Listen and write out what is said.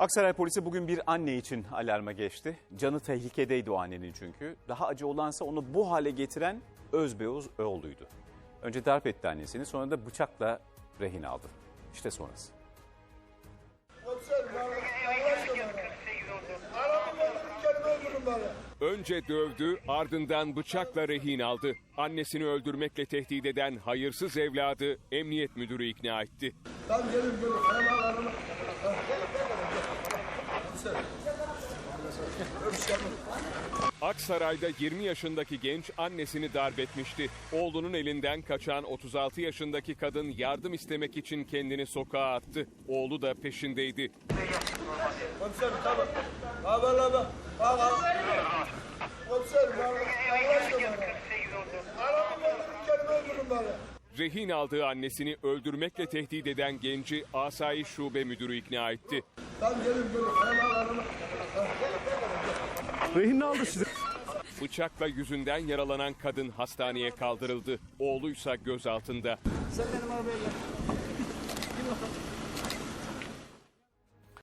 Aksaray polisi bugün bir anne için alarma geçti. Canı tehlikedeydi o annenin çünkü. Daha acı olansa onu bu hale getiren Özbeoz oğluydu. Önce darp etti annesini sonra da bıçakla rehin aldı. İşte sonrası. Önce dövdü, ardından bıçakla rehin aldı. Annesini öldürmekle tehdit eden hayırsız evladı emniyet müdürü ikna etti. Tamam gelin gelin. Aksaray'da 20 yaşındaki genç annesini darp etmişti. Oğlunun elinden kaçan 36 yaşındaki kadın yardım istemek için kendini sokağa attı. Oğlu da peşindeydi. Rehin aldığı annesini öldürmekle tehdit eden genci Asayiş Şube Müdürü ikna etti. Tamam gelin gelin. Rehin aldı sizi. Bıçakla yüzünden yaralanan kadın hastaneye kaldırıldı. Oğluysa gözaltında. Sen benim arabaya gel. Gel bakalım.